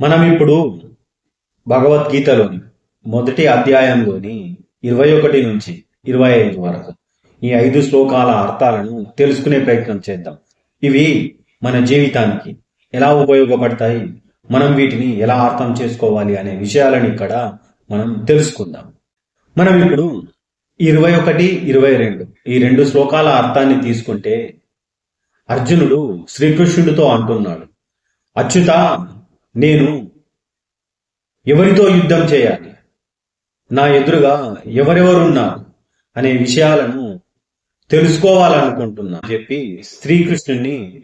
మనం ఇప్పుడు భగవద్గీతలోని మొదటి అధ్యాయంలోని ఇరవై ఒకటి నుంచి ఇరవై ఐదు వరకు ఈ ఐదు శ్లోకాల అర్థాలను తెలుసుకునే ప్రయత్నం చేద్దాం. ఇవి మన జీవితానికి ఎలా ఉపయోగపడతాయి? మనం వీటిని ఎలా అర్థం చేసుకోవాలి అనే విషయాలను ఇక్కడ మనం తెలుసుకుందాం. మనం ఇప్పుడు ఇరవై ఒకటి ఇరవై రెండు ఈ రెండు శ్లోకాల అర్థాన్ని తీసుకుంటే అర్జునుడు శ్రీకృష్ణుడితో అంటున్నాడు. అచ్యుత నేను ఎవరితో యుద్ధం చేయాలి? నా ఎదురుగా ఎవరెవరున్నారు అనే విషయాలను తెలుసుకోవాలనుకుంటున్నా చెప్పి శ్రీకృష్ణుని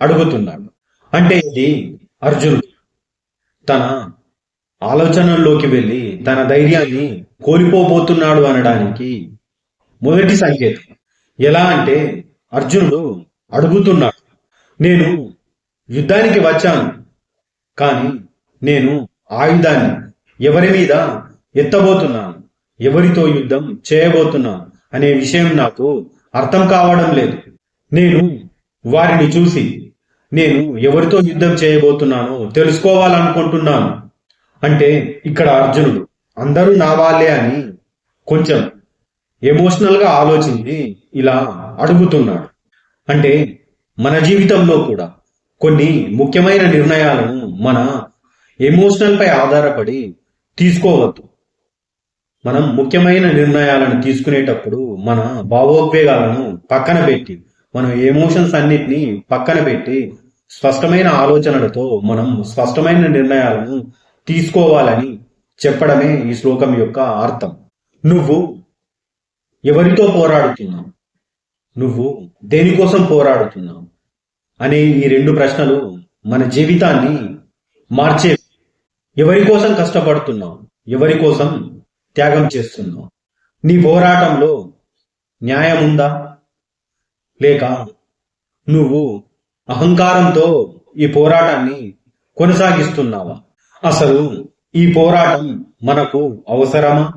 అడుగుతున్నాడు. అంటే ఇది అర్జునుడు తన ఆలోచనల్లోకి వెళ్ళి తన ధైర్యాన్ని కోల్పోబోతున్నాడు అనడానికి మొదటి సంకేతం. ఎలా అంటే అర్జునుడు అడుగుతున్నాడు నేను యుద్ధానికి వచ్చాను. కానీ నేను ఆయుధాన్ని ఎవరి మీద ఎత్తబోతున్నాను? ఎవరితో యుద్ధం చేయబోతున్నాను? అనే విషయం నాకు అర్థం కావడం లేదు. నేను వారిని చూసి నేను ఎవరితో యుద్ధం చేయబోతున్నానో తెలుసుకోవాలనుకుంటున్నాను. అంటే ఇక్కడ అర్జునుడు అందరూ నా వాళ్ళే అని కొంచెం ఎమోషనల్గా ఆలోచించి ఇలా అడుగుతున్నాడు. అంటే మన జీవితంలో కూడా కొన్ని ముఖ్యమైన నిర్ణయాలను మన ఎమోషనల్ పై ఆధారపడి తీసుకోవద్దు. మనం ముఖ్యమైన నిర్ణయాలను తీసుకునేటప్పుడు మన భావోద్వేగాలను పక్కన పెట్టి మనం ఎమోషన్స్ అన్నిటినీ పక్కన పెట్టి స్పష్టమైన ఆలోచనలతో మనం స్పష్టమైన నిర్ణయాలను తీసుకోవాలని చెప్పడమే ఈ శ్లోకం యొక్క అర్థం. నువ్వు ఎవరితో పోరాడుతున్నావు? నువ్వు దేనికోసం పోరాడుతున్నావు? అనే ఈ రెండు ప్రశ్నలు మన జీవితాన్ని మార్చే ఎవరి కోసం కష్టపడుతున్నావు? ఎవరి కోసం త్యాగం చేస్తున్నావు? నీ పోరాటంలో న్యాయం ఉందా లేక నువ్వు అహంకారంతో ఈ పోరాటాన్ని కొనసాగిస్తున్నావా? అసలు ఈ పోరాటం మనకు అవసరమా?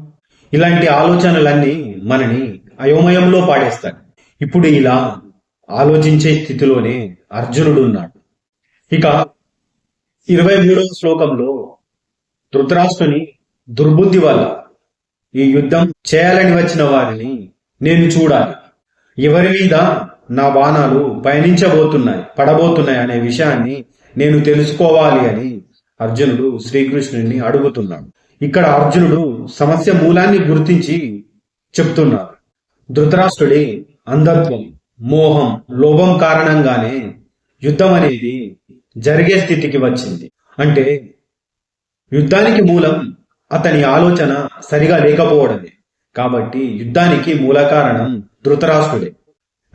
ఇలాంటి ఆలోచనలన్నీ మనని అయోమయంలో పాడేస్తాయి. ఇప్పుడు ఇలా ఆలోచించే స్థితిలోనే అర్జునుడు ఉన్నాడు. ఇక ఇరవై మూడవ శ్లోకంలో ధృతరాష్ట్రుని దుర్బుద్ధి వల్ల ఈ యుద్ధం చేయాలని వచ్చిన వారిని నేను చూడాలి. ఎవరి మీద నా బాణాలు పయనించబోతున్నాయి పడబోతున్నాయి అనే విషయాన్ని నేను తెలుసుకోవాలి అని అర్జునుడు శ్రీకృష్ణుని అడుగుతున్నాడు. ఇక్కడ అర్జునుడు సమస్య మూలాన్ని గుర్తించి చెప్తున్నాడు. ధృతరాష్ట్రుడి అంధత్వం మోహం లోభం కారణంగానే యుద్ధం అనేది జరిగే స్థితికి వచ్చింది. అంటే యుద్ధానికి మూలం అతని ఆలోచన సరిగా లేకపోవడమే. కాబట్టి యుద్ధానికి మూల కారణం ధృతరాష్ట్రుడే.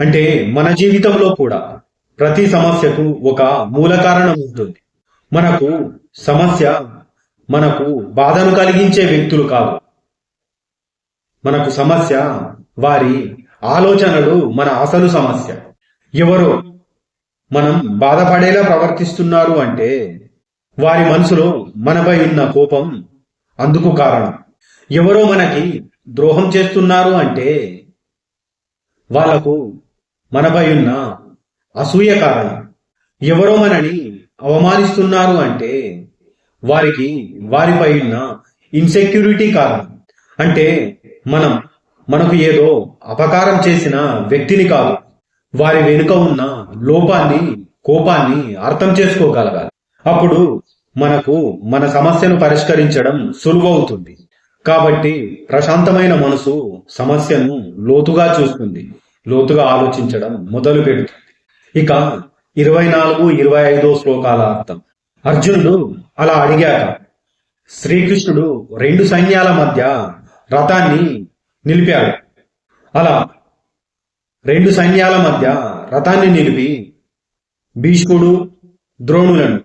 అంటే మన జీవితంలో కూడా ప్రతి సమస్యకు ఒక మూల కారణం ఉంటుంది. మనకు సమస్య మనకు బాధను కలిగించే వ్యక్తులు కాదు. మనకు సమస్య వారి ఆలోచనలు మన అసలు సమస్య. ఎవరో మనం బాధపడేలా ప్రవర్తిస్తున్నారు అంటే వారి మనసులో మనపై ఉన్న కోపం అందుకు కారణం. ఎవరో మనకి ద్రోహం చేస్తున్నారు అంటే వాళ్ళకు మనపై ఉన్న అసూయ కారణం. ఎవరో మనని అవమానిస్తున్నారు అంటే వారికి వారిపై ఉన్న ఇన్సెక్యూరిటీ కారణం. అంటే మనం మనకు ఏదో అపకారం చేసిన వ్యక్తిని కాదు. వారి వెనుక ఉన్న లోపాన్ని కోపాన్ని అర్థం చేసుకోగలగాలి. అప్పుడు మనకు మన సమస్యను పరిష్కరించడం సులువవుతుంది. కాబట్టి ప్రశాంతమైన మనసు సమస్యను లోతుగా చూస్తుంది. లోతుగా ఆలోచించడం మొదలు పెడుతుంది. ఇక ఇరవై నాలుగు ఇరవై ఐదో శ్లోకాల అర్థం. అర్జునుడు అలా అడిగాక శ్రీకృష్ణుడు రెండు సైన్యాల మధ్య రథాన్ని నిలిపాడు. అలా రెండు సైన్యాల మధ్య రథాన్ని నిలిపి భీష్ముడు ద్రోణులను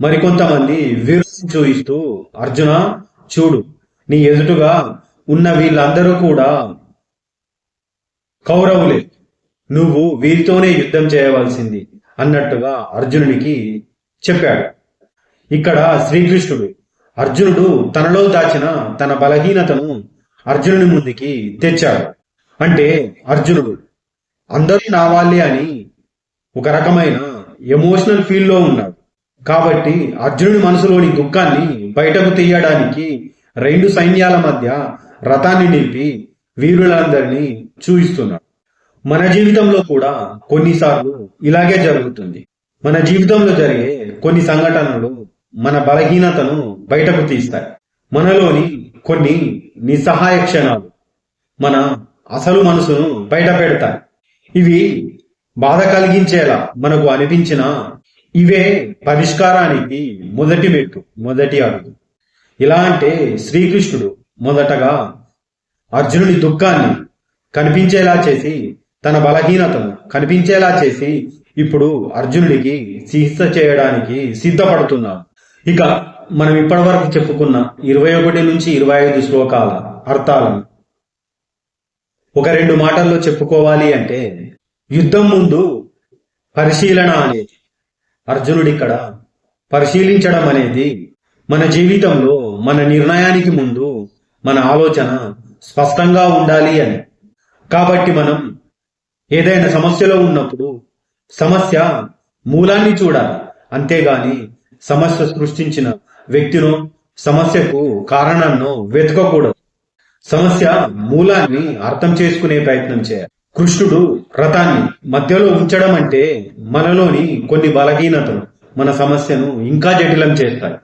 మరికొంతమంది వీరుని చూయిస్తూ అర్జున చూడు నీ ఎదుటగా ఉన్న వీళ్ళందరూ కూడా కౌరవులే. నువ్వు వీరితోనే యుద్ధం చేయవలసింది అన్నట్టుగా అర్జునునికి చెప్పాడు. ఇక్కడ శ్రీకృష్ణుడు అర్జునుడు తనలో దాచిన తన బలహీనతను అర్జునుని ముందుకి తెచ్చాడు. అంటే అర్జునుడు అందరూ నా వాళ్ళే అని ఒక రకమైన ఎమోషనల్ ఫీల్లో ఉన్నాడు కాబట్టి అర్జునుడి మనసులోని దుఃఖాన్ని బయటకు తీయడానికి రెండు సైన్యాల మధ్య రథాన్ని నిలిపి వీరులందరినీ చూయిస్తున్నాడు మన జీవితంలో కూడా కొన్నిసార్లు ఇలాగే జరుగుతుంది. మన జీవితంలో జరిగే కొన్ని సంఘటనలు మన బలహీనతను బయటకు తీస్తాయి. మనలోని కొన్ని నిస్సహాయ క్షణాలు మన అసలు మనసును బయట పెడతాయి. ఇవి బాధ కలిగించేలా మనకు అనిపించిన ఇవే పరిష్కారానికి మొదటి మెట్టు మొదటి అడుగు. ఇలా అంటే శ్రీకృష్ణుడు మొదటగా అర్జునుడి దుఃఖాన్ని కనిపించేలా చేసి తన బలహీనతను కనిపించేలా చేసి ఇప్పుడు అర్జునుడికి చికిత్స చేయడానికి సిద్ధపడుతున్నాడు. ఇక మనం ఇప్పటివరకు చెప్పుకున్న ఇరవై ఒకటి నుంచి ఇరవై ఐదు శ్లోకాల అర్థాలను ఒక రెండు మాటల్లో చెప్పుకోవాలి అంటే యుద్ధం ముందు పరిశీలన అనేది అర్జునుడి ఇక్కడ పరిశీలించడం అనేది మన జీవితంలో మన నిర్ణయానికి ముందు మన ఆలోచన స్పష్టంగా ఉండాలి అని. కాబట్టి మనం ఏదైనా సమస్యలో ఉన్నప్పుడు సమస్య మూలాన్ని చూడాలి. అంతేగాని సమస్య సృష్టించిన వ్యక్తినో సమస్యకు కారణాన్నో వెతకకూడదు. సమస్య మూలాన్ని అర్థం చేసుకునే ప్రయత్నం చేయాలి. కృష్ణుడు రథాన్ని మధ్యలో ఉంచడం అంటే మనలోని కొన్ని బలహీనతలు మన సమస్యను ఇంకా జటిలం చేస్తాయి.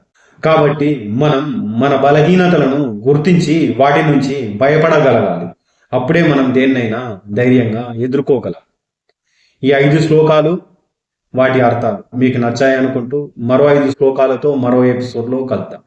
కాబట్టి మనం మన బలహీనతలను గుర్తించి వాటి నుంచి భయపడగలగాలి. అప్పుడే మనం దేన్నైనా ధైర్యంగా ఎదుర్కోగలం. ఈ ఐదు శ్లోకాలు వాటి అర్థాలు మీకు నచ్చాయనుకుంటూ మరో ఐదు శ్లోకాలతో మరో ఎపిసోడ్లో కలుద్దాం.